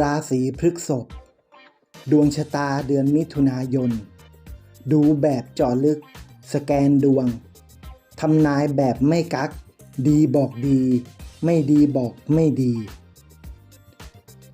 ราศีพฤษภดวงชะตาเดือนมิถุนายน ดูแบบเจาะลึก สแกนดวงทำนายแบบไม่กัก ดีบอกดี ไม่ดีบอกไม่ดี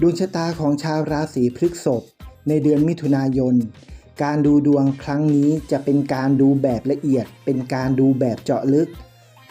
ดวงชะตาของชาวราศีพฤษภในเดือนมิถุนายน การดูดวงครั้งนี้จะเป็นการดูแบบละเอียด เป็นการดูแบบเจาะลึก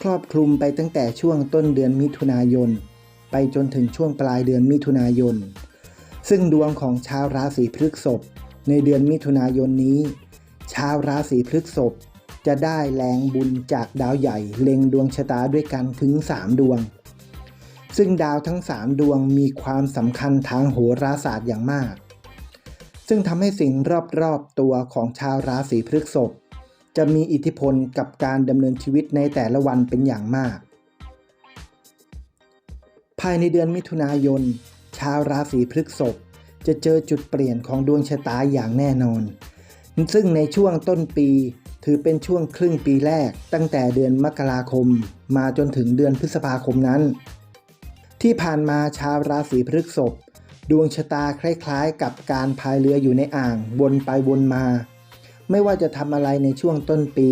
ครอบคลุมไปตั้งแต่ช่วงต้นเดือนมิถุนายน ไปจนถึงช่วงปลายเดือนมิถุนายน ซึ่งดวงของชาวราศีพฤษภในเดือนมิถุนายนนี้ ชาวราศีพฤษภจะได้แรงบุญจากดาวใหญ่เล็งดวงชะตาด้วยกันถึง 3 ดวง ซึ่งดาวทั้ง 3 ดวงมีความสำคัญทางโหราศาสตร์อย่างมาก ซึ่งทำให้สิ่งรอบๆตัวของชาวราศีพฤษภจะมีอิทธิพลกับการดำเนินชีวิตในแต่ละวันเป็นอย่างมากายในเดือนมิถุนายน ชาวราศีพฤษภจะเจอจุดเปลี่ยนของดวงชะตาอย่างแน่นอน ซึ่งในช่วงต้นปีถือเป็นช่วงครึ่งปีแรก ตั้งแต่เดือนมกราคม มาจนถึงเดือนพฤษภาคมนั้น ที่ผ่านมาชาวราศีพฤษภดวงชะตาคล้ายๆ กับการพายเรืออยู่ในอ่างวนไปวนมา ไม่ว่าจะทำอะไรในช่วงต้นปี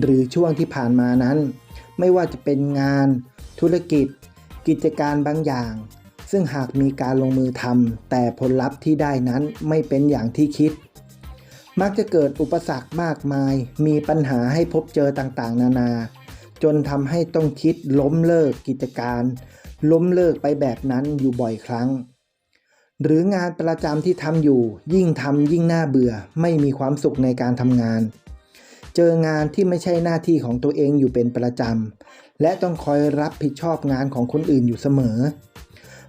หรือช่วงที่ผ่านมานั้น ไม่ว่าจะเป็นงาน ธุรกิจ กิจการบางอย่าง ซึ่งหากมีการลงมือทำแต่ผลลัพธ์ที่ได้นั้นไม่เป็นอย่างที่คิด มักจะเกิดอุปสรรคมากมาย มีปัญหาให้พบเจอต่างๆ นานา จนทำให้ต้องคิดล้มเลิกกิจการ ล้มเลิกไปแบบนั้นอยู่บ่อยครั้ง หรืองานประจำที่ทำอยู่ ยิ่งทำยิ่งน่าเบื่อ ไม่มีความสุขในการทำงานเจองานที่ไม่ใช่หน้าที่ของตัวเองอยู่เป็นประจำ และต้องคอยรับผิดชอบงานของคนอื่นอยู่เสมอ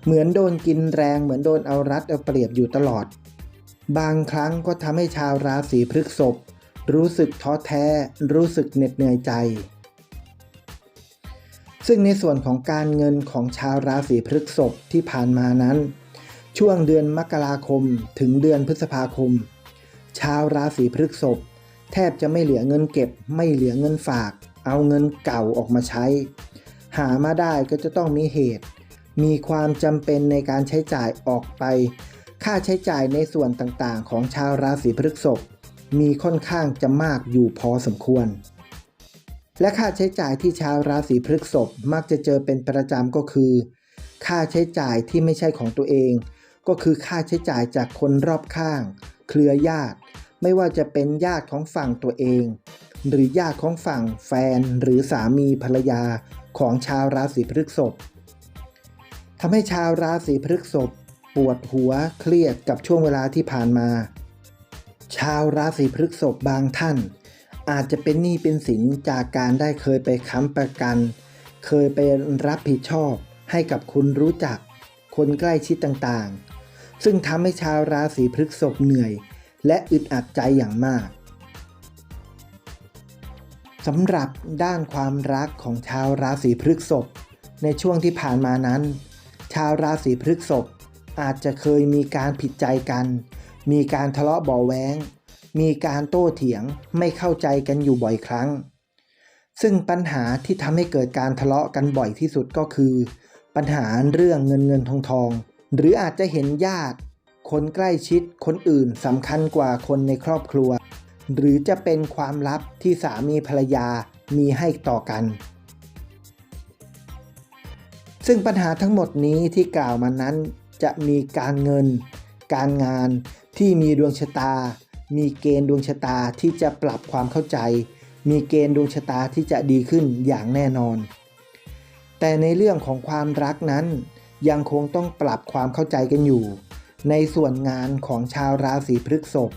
เหมือนโดนกินแรงเหมือนโดนเอารัดเอาเปรียบอยู่ตลอด บางครั้งก็ทำให้ชาวราศีพฤษภรู้สึกท้อแท้ รู้สึกเหน็ดเหนื่อยใจ ซึ่งในส่วนของการเงินของชาวราศีพฤษภที่ผ่านมานั้น ช่วงเดือนมกราคมถึงเดือนพฤษภาคม ชาวราศีพฤษภแทบจะไม่เหลือเงินเก็บไม่เหลือเงินฝาก เอาเงินเก่าออกมาใช้ หามาได้ก็จะต้องมีเหตุ มีความจำเป็นในการใช้จ่ายออกไป ค่าใช้จ่ายในส่วนต่างๆ ของชาวราศีพฤษภมีค่อนข้างจะมากอยู่พอสมควร และค่าใช้จ่ายที่ชาวราศีพฤษภมักจะเจอเป็นประจำก็คือ ค่าใช้จ่ายที่ไม่ใช่ของตัวเอง ก็คือค่าใช้จ่ายจากคนรอบข้าง เครือญาติ ไม่ว่าจะเป็นญาติของฝั่งตัวเอง หรือญาติของฝั่งแฟนหรือสามีภรรยาของชาวราศีพฤษภทำให้ชาวราศีพฤษภปวดหัวเครียดกับช่วงเวลาที่ผ่านมา ชาวราศีพฤษภบางท่าน อาจจะเป็นหนี้เป็นสินจากการได้เคยไปค้ำประกัน เคยไปรับผิดชอบให้กับคนรู้จัก คนใกล้ชิดต่างๆ ซึ่งทำให้ชาวราศีพฤษภเหนื่อย และอึดอัดใจอย่างมาก สำหรับด้านความรักของชาวราศีพฤษภในช่วงที่ผ่านมานั้น ชาวราศีพฤษภอาจจะเคยมีการผิดใจกัน มีการทะเลาะเบาแว้งมีการโต้เถียงไม่เข้าใจกันอยู่บ่อยครั้ง ซึ่งปัญหาที่ทำให้เกิดการทะเลาะกันบ่อยที่สุดก็คือ ปัญหาเรื่องเงินเงินทองทอง หรืออาจจะเห็นญาติ คนใกล้ชิดคนอื่นสำคัญกว่าคนในครอบครัว หรือจะเป็นความลับที่สามีภรรยามีให้ต่อกัน ซึ่งปัญหาทั้งหมดนี้ที่กล่าวมานั้นจะมีการเงิน การงานที่มีดวงชะตา มีเกณฑ์ดวงชะตาที่จะปรับความเข้าใจ มีเกณฑ์ดวงชะตาที่จะดีขึ้นอย่างแน่นอน แต่ในเรื่องของความรักนั้น ยังคงต้องปรับความเข้าใจกันอยู่ ในส่วนงานของชาวราศีพฤษภ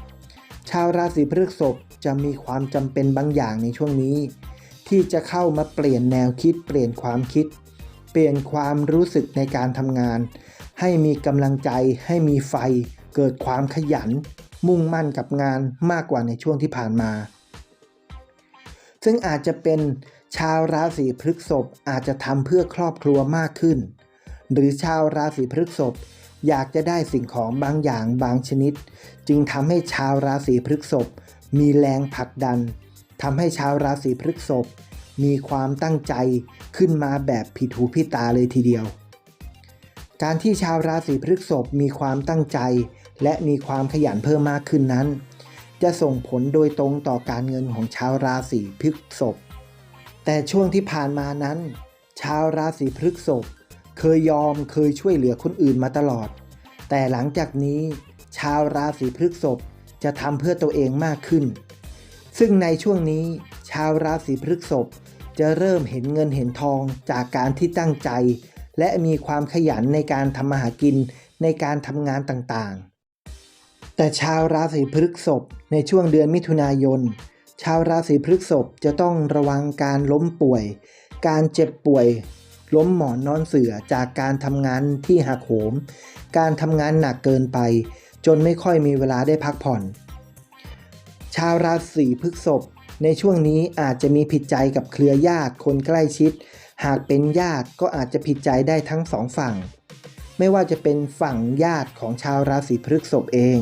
ชาวราศีพฤษภจะมีความจำเป็นบางอย่างในช่วงนี้ ที่จะเข้ามาเปลี่ยนแนวคิด เปลี่ยนความคิด เปลี่ยนความรู้สึกในการทำงาน ให้มีกำลังใจ ให้มีไฟ เกิดความขยัน มุ่งมั่นกับงานมากกว่าในช่วงที่ผ่านมา ซึ่งอาจจะเป็นชาวราศีพฤษภอาจจะทำเพื่อครอบครัวมากขึ้น หรือชาวราศีพฤษภ อยากจะได้สิ่งของบางอย่างบางชนิด จึงทำให้ชาวราศีพฤษภมีแรงผลักดันทำให้ชาวราศีพฤษภมีความตั้งใจขึ้นมาแบบผิดหูผิดตาเลยทีเดียว การที่ชาวราศีพฤษภมีความตั้งใจ และมีความขยันเพิ่มมากขึ้นนั้น จะส่งผลโดยตรงต่อการเงินของชาวราศีพฤษภแต่ช่วงที่ผ่านมานั้น ชาวราศีพฤษภ เคยยอมเคยช่วยเหลือคนอื่นมาตลอด แต่หลังจากนี้ชาวราศีพฤษภจะทำเพื่อตัวเองมากขึ้น ซึ่งในช่วงนี้ ชาวราศีพฤษภจะเริ่มเห็นเงินเห็นทองจากการที่ตั้งใจ และมีความขยันในการทำมาหากินในการทำงานต่างๆ แต่ชาวราศีพฤษภในช่วงเดือนมิถุนายน ชาวราศีพฤษภจะต้องระวังการล้มป่วย การเจ็บป่วย ล้มหมอนนอนเสือจากการทำงานที่หักโหม การทำงานหนักเกินไป จนไม่ค่อยมีเวลาได้พักผ่อน ชาวราศีพฤษภในช่วงนี้อาจจะมีผิดใจกับเครือญาติคนใกล้ชิด หากเป็นญาติก็อาจจะผิดใจได้ทั้งสองฝั่ง ไม่ว่าจะเป็นฝั่งญาติของชาวราศีพฤษภเอง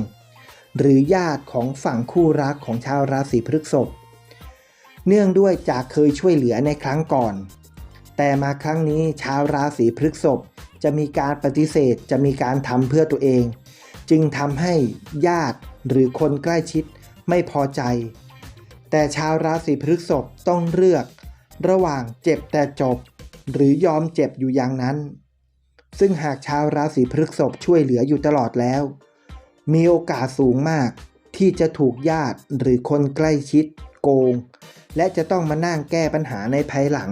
หรือญาติของฝั่งคู่รักของชาวราศีพฤษภเนื่องด้วยจากเคยช่วยเหลือในครั้งก่อน แต่มาครั้งนี้ชาวราศีพฤษภจะมีการปฏิเสธจะมีการทำเพื่อตัวเอง จึงทำให้ญาติหรือคนใกล้ชิดไม่พอใจ แต่ชาวราศีพฤษภต้องเลือก ระหว่างเจ็บแต่จบ หรือยอมเจ็บอยู่อย่างนั้น ซึ่งหากชาวราศีพฤษภช่วยเหลืออยู่ตลอดแล้ว มีโอกาสสูงมากที่จะถูกญาติหรือคนใกล้ชิด โกง และจะต้องมานั่งแก้ปัญหาในภายหลัง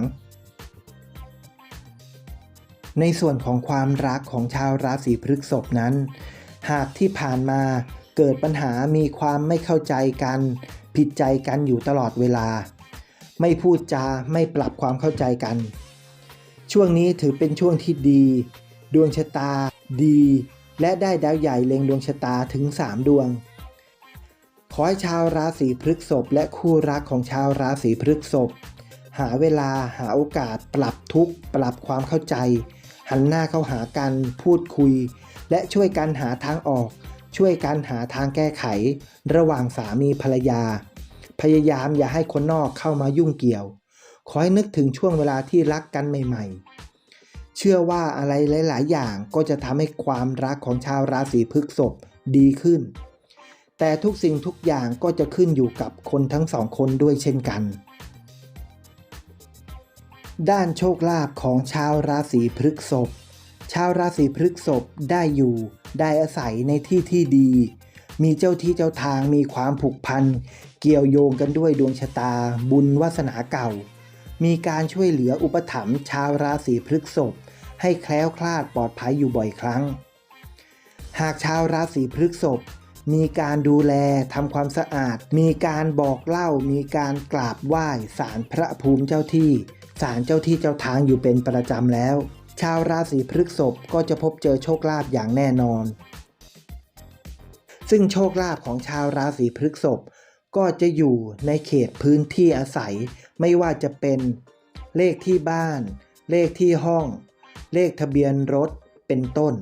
ในส่วนของความรักของชาวราศีพฤษภนั้น หากที่ผ่านมาเกิดปัญหามีความไม่เข้าใจกัน ผิดใจกันอยู่ตลอดเวลา ไม่พูดจาไม่ปรับความเข้าใจกัน ช่วงนี้ถือเป็นช่วงที่ดี ดวงชะตาดี และได้ดาวใหญ่เล็งดวงชะตาถึง 3 ดวง ขอให้ชาวราศีพฤษภและคู่รักของชาวราศีพฤษภหาเวลาหาโอกาสปรับทุกข์ปรับความเข้าใจ หันหน้าเข้าหากันพูดคุย และช่วยกันหาทางออก ช่วยกันหาทางแก้ไข ระหว่างสามีภรรยา พยายามอย่าให้คนนอกเข้ามายุ่งเกี่ยวขอให้นึกถึงช่วงเวลาที่รักกันใหม่ ๆ เชื่อว่าอะไรหลาย ๆ อย่างก็จะทำให้ความรักของชาวราศีพฤษภดีขึ้น แต่ทุกสิ่งทุกอย่างก็จะขึ้นอยู่กับคนทั้งสองคนด้วยเช่นกัน ด้านโชคลาภของชาวราศีพฤกษภชาวราศีพฤกษภได้อยู่ได้อาศัยในที่ที่ดี มีเจ้าที่เจ้าทางมีความผูกพัน เกี่ยวโยงกันด้วยดวงชะตา บุญวาสนาเก่า มีการช่วยเหลืออุปถัมภ์ชาวราศีพฤกษภให้แคล้วคลาดปลอดภัยอยู่บ่อยครั้ง หากชาวราศีพฤกษภมีการดูแลทำความสะอาด มีการบอกเล่า มีการกราบไหว้ศาลพระภูมิเจ้าที่ ศาลเจ้าที่เจ้าทางอยู่เป็นประจำแล้ว ชาวราศีพฤษภก็จะพบเจอโชคลาภอย่างแน่นอน ซึ่งโชคลาภของชาวราศีพฤษภก็จะอยู่ในเขตพื้นที่อาศัย ไม่ว่าจะเป็นเลขที่บ้าน เลขที่ห้อง เลขทะเบียนรถเป็นต้น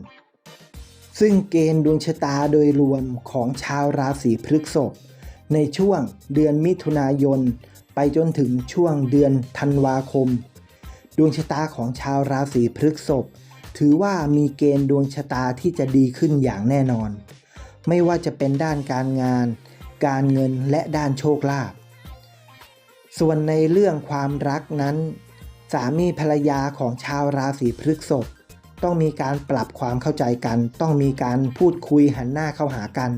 ซึ่งเกณฑ์ดวงชะตาโดยรวมของชาวราศีพฤษภในช่วงเดือนมิถุนายน ไปจนถึงช่วงเดือนธันวาคม ดวงชะตาของชาวราศีพฤษภถือว่ามีเกณฑ์ดวงชะตาที่จะดีขึ้นอย่างแน่นอน ไม่ว่าจะเป็นด้านการงาน การเงินและด้านโชคลาภส่วนในเรื่องความรักนั้น สามีภรรยาของชาวราศีพฤษภต้องมีการปรับความเข้าใจกัน ต้องมีการพูดคุยหันหน้าเข้าหากัน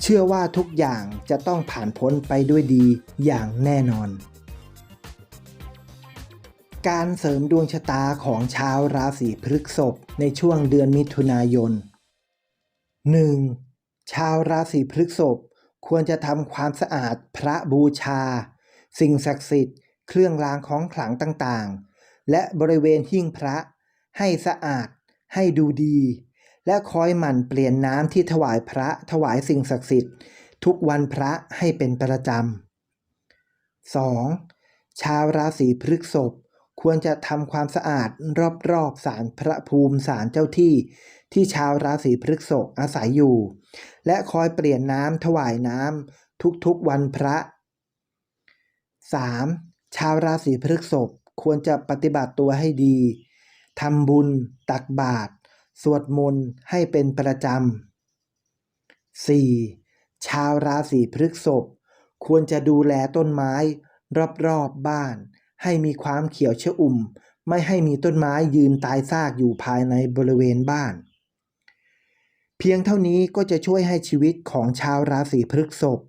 เชื่อว่าทุกอย่างจะต้องผ่านพ้นไปด้วยดีอย่างแน่นอน การเสริมดวงชะตาของชาวราศีพฤษภในช่วงเดือนมิถุนายน 1. ชาวราศีพฤษภควรจะทำความสะอาดพระบูชา สิ่งศักดิ์สิทธิ์ เครื่องรางของขลังต่างๆ และบริเวณหิ้งพระให้สะอาดให้ดูดี และคอยหมั่นเปลี่ยนน้ำที่ถวายพระถวายสิ่งศักดิ์สิทธิ์ ทุกวันพระให้เป็นประจำ 2. ชาวราศีพฤกษภควรจะทำความสะอาดรอบๆศาลพระภูมิศาลเจ้าที่ ที่ชาวราศีพฤกษภอาศัยอยู่ และคอยเปลี่ยนน้ำถวายน้ำทุกๆวันพระ 3. ชาวราศีพฤกษภควรจะปฏิบัติตัวให้ดีทำบุญ ตักบาตร สวดมนต์ให้เป็นประจำ 4. ชาวราศีพฤษภควรจะดูแลต้นไม้ รอบๆบ้าน ให้มีความเขียวชอุ่ม ไม่ให้มีต้นไม้ยืนตายซากอยู่ภายในบริเวณบ้าน เพียงเท่านี้ก็จะช่วยให้ชีวิตของชาวราศีพฤษภ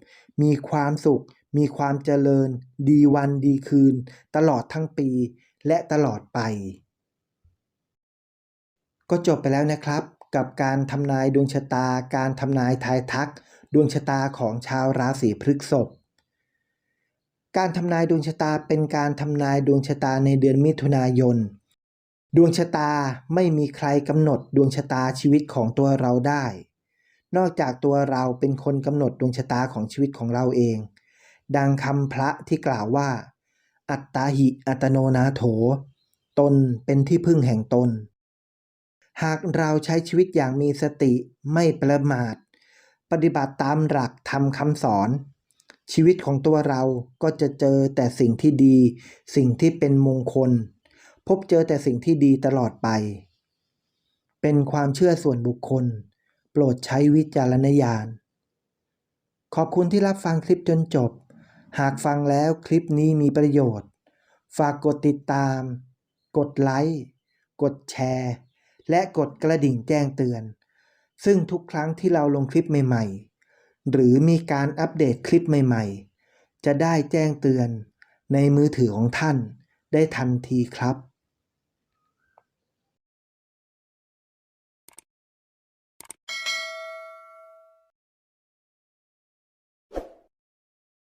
มีความสุข มีความเจริญ ดีวันดีคืน ตลอดทั้งปีและตลอดไป ก็จบไปแล้วนะครับ กับการทำนายดวงชะตา การทำนายทายทัก ดวงชะตาของชาวราศีพฤษภการทำนายดวงชะตาเป็นการทำนายดวงชะตาในเดือนมิถุนายน ดวงชะตาไม่มีใครกำหนดดวงชะตาชีวิตของตัวเราได้ นอกจากตัวเราเป็นคนกำหนดดวงชะตาของชีวิตของเราเอง ดังคำพระที่กล่าวว่า อัตตาหิอัตโนนาโถ ตนเป็นที่พึ่งแห่งตน หากเราใช้ชีวิตอย่างมีสติไม่ประมาท ปฏิบัติตามหลักธรรมคำสอน ชีวิตของตัวเราก็จะเจอแต่สิ่งที่ดี สิ่งที่เป็นมงคล พบเจอแต่สิ่งที่ดีตลอดไป เป็นความเชื่อส่วนบุคคล โปรดใช้วิจารณญาณ ขอบคุณที่รับฟังคลิปจนจบ หากฟังแล้วคลิปนี้มีประโยชน์ ฝากกดติดตาม กดไลค์ กดแชร์ และกดกระดิ่งแจ้งเตือน ซึ่งทุกครั้งที่เราลงคลิปใหม่ๆ หรือมีการอัปเดตคลิปใหม่ๆ จะได้แจ้งเตือนในมือถือของท่านได้ทันทีครับ